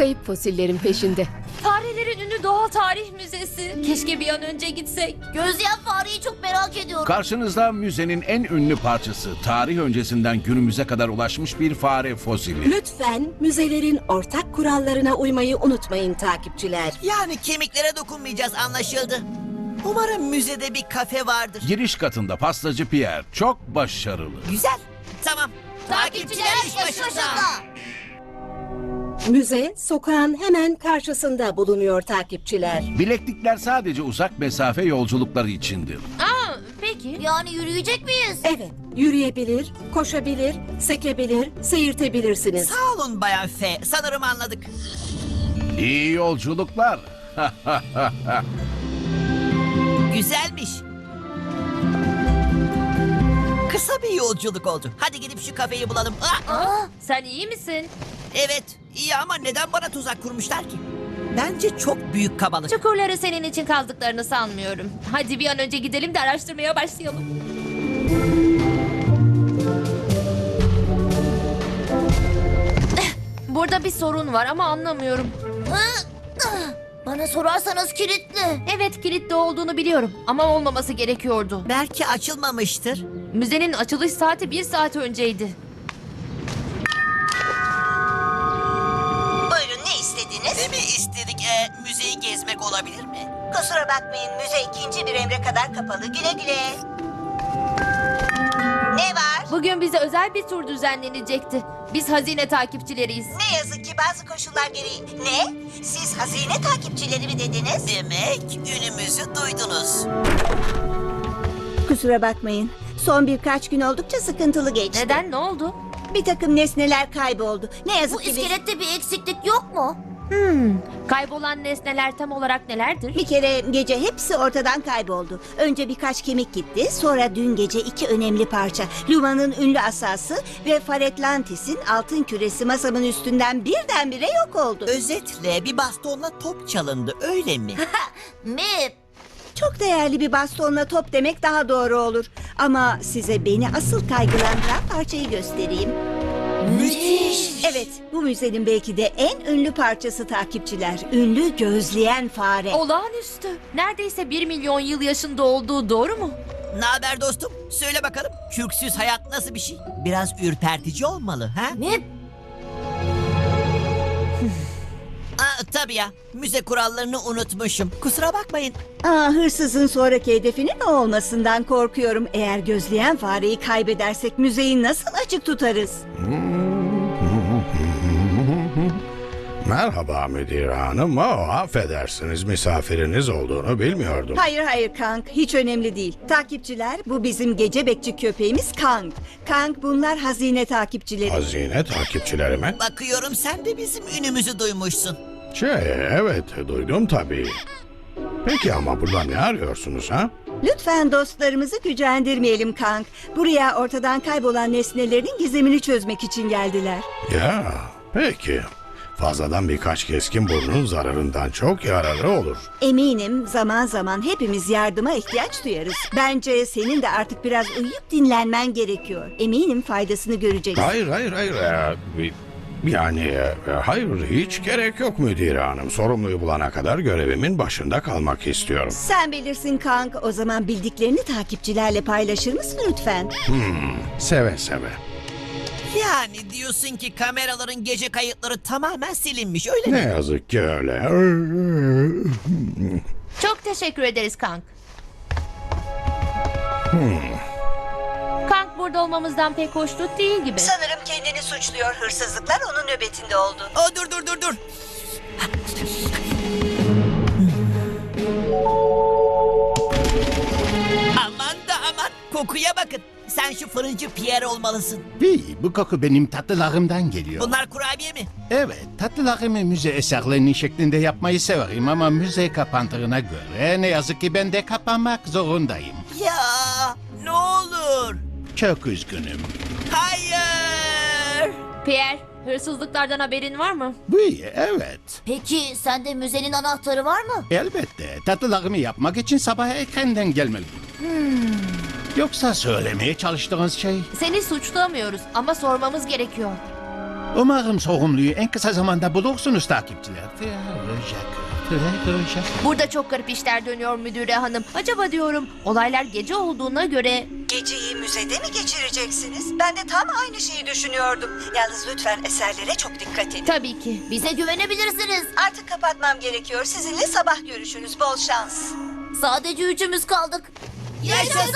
Kayıp fosillerin peşinde. Farelerin ünlü doğal tarih müzesi. Keşke bir an önce gitsek. Gözleyen fareyi çok merak ediyorum. Karşınızda müzenin en ünlü parçası, tarih öncesinden günümüze kadar ulaşmış bir fare fosili. Lütfen müzelerin ortak kurallarına uymayı unutmayın takipçiler. Yani kemiklere dokunmayacağız anlaşıldı. Umarım müzede bir kafe vardır. Giriş katında pastacı Pierre çok başarılı. Güzel. Tamam. Takipçiler iş başında. Müze sokağın hemen karşısında bulunuyor takipçiler. Bileklikler sadece uzak mesafe yolculukları içindir. Aa, peki. Yani yürüyecek miyiz? Evet, yürüyebilir, koşabilir, sekebilir, seyirtebilirsiniz. Sağ olun Bayan F. Sanırım anladık. İyi yolculuklar. Güzelmiş. Kısa bir yolculuk oldu. Hadi gidip şu kafeyi bulalım. Ah! Aa, sen iyi misin? Evet, iyi ama neden bana tuzak kurmuşlar ki? Bence çok büyük kabalık. Çukurları senin için kazdıklarını sanmıyorum. Hadi bir an önce gidelim de araştırmaya başlayalım. Eh, Burada bir sorun var ama anlamıyorum. Bana sorarsanız kilitli. Evet kilitli olduğunu biliyorum ama olmaması gerekiyordu. Belki açılmamıştır. Müzenin açılış saati bir saat önceydi. Bakmayın müze ikinci bir emre kadar kapalı. Güle güle. Ne var? Bugün bize özel bir tur düzenlenecekti. Biz hazine takipçileriyiz. Ne yazık ki bazı koşullar gereği. Ne? Siz hazine takipçileri mi dediniz? Demek ünümüzü duydunuz. Kusura bakmayın. Son birkaç gün oldukça sıkıntılı geçti. Neden? Ne oldu? Bir takım nesneler kayboldu. Ne yazık Bu ki biz- iskelette bir eksiklik yok mu? Hmm, kaybolan nesneler tam olarak nelerdir? bir kere gece hepsi ortadan kayboldu. Önce birkaç kemik gitti. Sonra dün gece iki önemli parça. Luma'nın ünlü asası ve Faretlantis'in altın küresi masamın üstünden birdenbire yok oldu. Özetle bir bastonla top çalındı öyle mi? Mip. Çok değerli bir bastonla top demek daha doğru olur. Ama size beni asıl kaygılandıran parçayı göstereyim. Müthiş. Evet, bu müzenin belki de en ünlü parçası takipçiler. Ünlü gözleyen fare. Olağanüstü. Neredeyse bir milyon yıl yaşında olduğu doğru mu? ne haber dostum? Söyle bakalım. Kürksüz hayat nasıl bir şey? Biraz ürpertici olmalı ha? Mip. Tabii ya. Müze kurallarını unutmuşum. Kusura bakmayın. Aa, hırsızın sonraki hedefinin o olmasından korkuyorum. Eğer gözleyen fareyi kaybedersek müzeyi nasıl açık tutarız? Merhaba müdür hanım. Oh, affedersiniz misafiriniz olduğunu bilmiyordum. Hayır hayır Kank, hiç önemli değil. Takipçiler, bu bizim gece bekçi köpeğimiz Kank. Kank bunlar hazine takipçileri. Hazine takipçilerime. Bakıyorum sen de bizim ünümüzü duymuşsun. Şey evet duydum tabii. Peki ama burada ne arıyorsunuz ha? Lütfen dostlarımızı gücendirmeyelim Kank. Buraya ortadan kaybolan nesnelerin gizemini çözmek için geldiler. Ya peki. Fazladan birkaç keskin burnun zararından çok yararlı olur. Eminim zaman zaman hepimiz yardıma ihtiyaç duyarız. Bence senin de artık biraz uyuyup dinlenmen gerekiyor. Eminim faydasını göreceksin. Hayır hayır hayır. ee, yani ee, hayır hiç gerek yok müdür hanım. Sorumluyu bulana kadar görevimin başında kalmak istiyorum. Sen bilirsin Kank. O zaman bildiklerini takipçilerle paylaşır mısın lütfen? Seve seve. Yani diyorsun ki kameraların gece kayıtları tamamen silinmiş öyle mi? Ne yazık ki öyle. Çok teşekkür ederiz Kank. Kank burada olmamızdan pek hoşnut değil gibi. Sanırım kendini suçluyor. Hırsızlıklar onun nöbetinde oldu. O dur dur dur dur. Aman da aman kokuya bakın. Sen şu fırıncı Pierre olmalısın. Bir, bu koku benim tatlılarımdan geliyor. Bunlar kurabiye mi? Evet, tatlılarımı müze eserlerinin şeklinde yapmayı severim ama müze kapandığına göre ne yazık ki ben de kapanmak zorundayım. Ya ne olur. Çok üzgünüm. Hayır. Pierre, hırsızlıklardan haberin var mı? Bir, evet. Peki sende müzenin anahtarı var mı? Elbette. Tatlılarımı yapmak için sabah erkenden gelmeliyim. Yoksa söylemeye çalıştığınız şey? Seni suçlamıyoruz ama sormamız gerekiyor. Umarım sorumluyu en kısa zamanda bulursunuz takipçiler. Teolojik. Burada çok garip işler dönüyor müdüre hanım. Acaba diyorum olaylar gece olduğuna göre Geceyi müzede mi geçireceksiniz? Ben de tam aynı şeyi düşünüyordum. Yalnız lütfen eserlere çok dikkat edin. tabii ki. Bize güvenebilirsiniz. Artık kapatmam gerekiyor. Sizinle sabah görüşünüz. Bol şans. Sadece üçümüz kaldık. Yaşasın.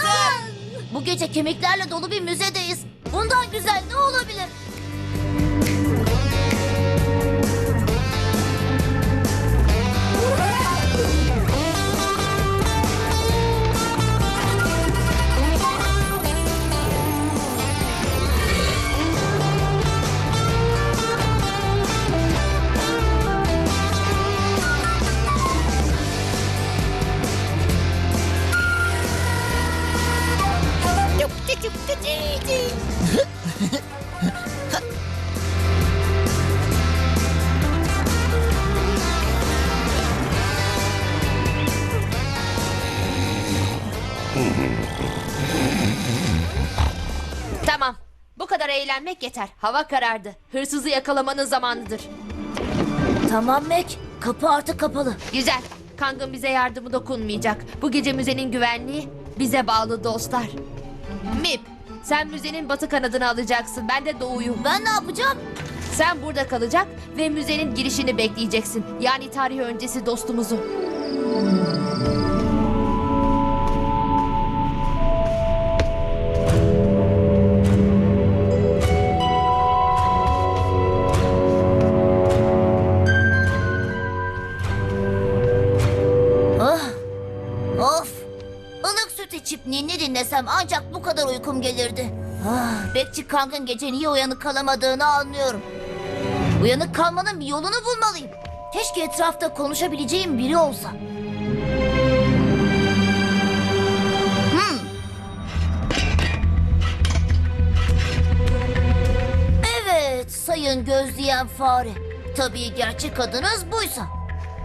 Bu gece kemiklerle dolu bir müzedeyiz. Bundan güzel ne olabilir? Tamam. Bu kadar eğlenmek yeter. Hava karardı. Hırsızı yakalamanın zamanıdır. Tamam Mac. Kapı artık kapalı. Güzel. Kang'ın bize yardımı dokunmayacak. Bu gece müzenin güvenliği bize bağlı dostlar. Mip, sen müzenin batı kanadını alacaksın. Ben de doğuyu. Ben ne yapacağım? Sen burada kalacak ve müzenin girişini bekleyeceksin. Yani tarih öncesi dostumuzu. Ah, of. Ilık süt içip ninni dinlesem ancak kadar uykum gelirdi. Ah, Bekçi Kang'ın gece niye uyanık kalamadığını anlıyorum. Uyanık kalmanın bir yolunu bulmalıyım. Keşke etrafta konuşabileceğim biri olsa. Hmm. Evet, sayın gözleyen fare. Tabii gerçek adınız buysa.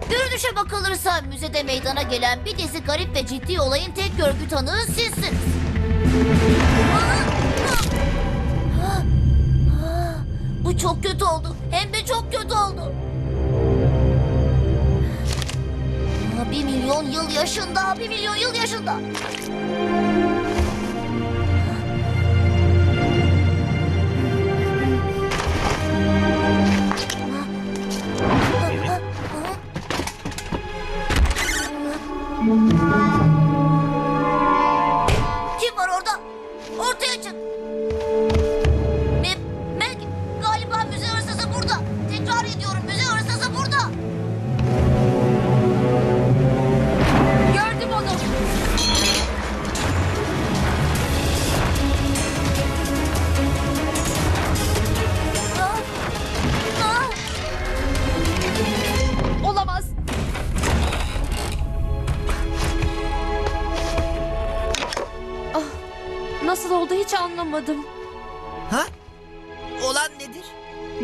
Görünüşe bakılırsa müzede meydana gelen bir dizi garip ve ciddi olayın tek görgü tanığı sizsiniz. Bu çok kötü oldu. Hem de çok kötü oldu. Bir milyon yıl yaşında, bir milyon yıl yaşında. Kim hiç anlamadım. Ha? Olan nedir?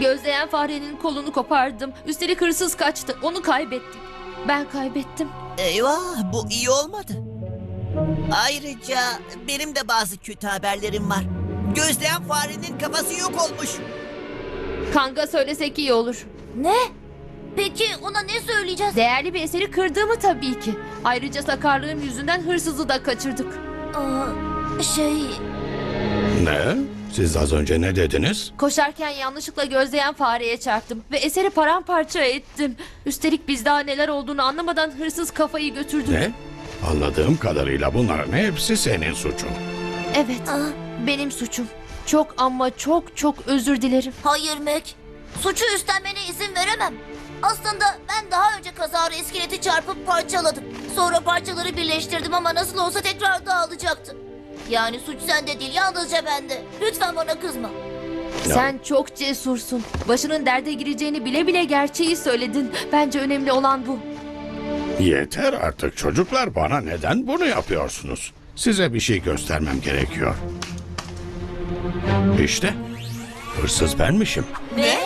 Gözleyen farenin kolunu kopardım. Üstelik hırsız kaçtı. Onu kaybettik. Ben kaybettim. Eyvah bu iyi olmadı. Ayrıca benim de bazı kötü haberlerim var. Gözleyen farenin kafası yok olmuş. Kanga söylesek iyi olur. Ne? Peki ona ne söyleyeceğiz? Değerli bir eseri kırdığımı tabii ki. Ayrıca sakarlığım yüzünden hırsızı da kaçırdık. Aa, şey, Ne? Siz az önce ne dediniz? Koşarken yanlışlıkla gözleyen fareye çarptım ve eseri paramparça ettim. Üstelik biz daha neler olduğunu anlamadan hırsız kafayı götürdü. Ne? Anladığım kadarıyla bunların hepsi senin suçun. Evet, benim suçum. Çok ama çok çok özür dilerim. hayır Meg. Suçu üstlenmene izin veremem. Aslında ben daha önce kazara iskeleti çarpıp parçaladım. Sonra parçaları birleştirdim ama nasıl olsa tekrar dağılacaktı. Yani suç sende değil yalnızca bende. Lütfen bana kızma. Sen çok cesursun. Başının derde gireceğini bile bile gerçeği söyledin. Bence önemli olan bu. Yeter artık çocuklar bana neden bunu yapıyorsunuz? Size bir şey göstermem gerekiyor. İşte hırsız benmişim. Ne?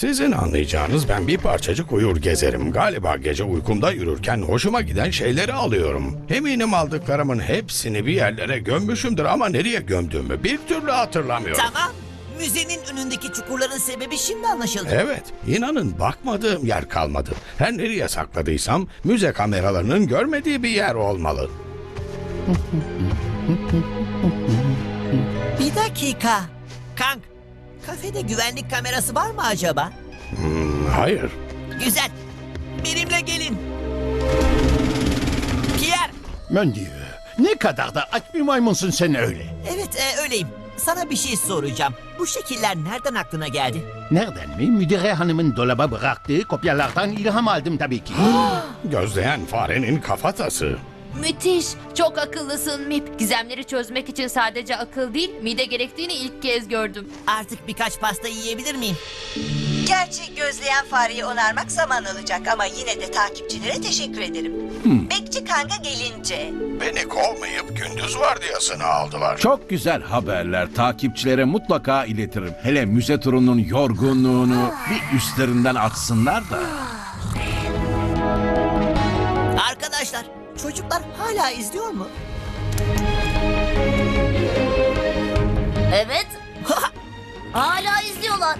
Sizin anlayacağınız ben bir parçacık uyur gezerim. Galiba gece uykumda yürürken hoşuma giden şeyleri alıyorum. Eminim aldıklarımın hepsini bir yerlere gömmüşümdür ama nereye gömdüğümü bir türlü hatırlamıyorum. Tamam. Müzenin önündeki çukurların sebebi şimdi anlaşıldı. Evet, inanın bakmadığım yer kalmadı. Her nereye sakladıysam müze kameralarının görmediği bir yer olmalı. Bir dakika. Kank, kafede güvenlik kamerası var mı acaba? Hmm, hayır, Güzel. Benimle gelin. Pierre. Dieu, ne kadar da aç bir maymunsun sen öyle. Evet e, öyleyim. Sana bir şey soracağım. Bu şekiller nereden aklına geldi? Nereden mi? Müdüre hanımın dolaba bıraktığı kopyalardan ilham aldım tabii ki. gözleyen farenin kafatası. Müthiş. Çok akıllısın Mip. Gizemleri çözmek için sadece akıl değil, mide gerektiğini ilk kez gördüm. Artık birkaç pasta yiyebilir miyim? Gerçi gözleyen fareyi onarmak zaman alacak ama yine de takipçilere teşekkür ederim. Bekçi Kanga gelince Beni kovmayıp gündüz vardiyasını aldılar. Çok güzel haberler takipçilere mutlaka iletirim. Hele müze turunun yorgunluğunu bir üstlerinden atsınlar da. Çocuklar hala izliyor mu? Evet. Hala izliyorlar.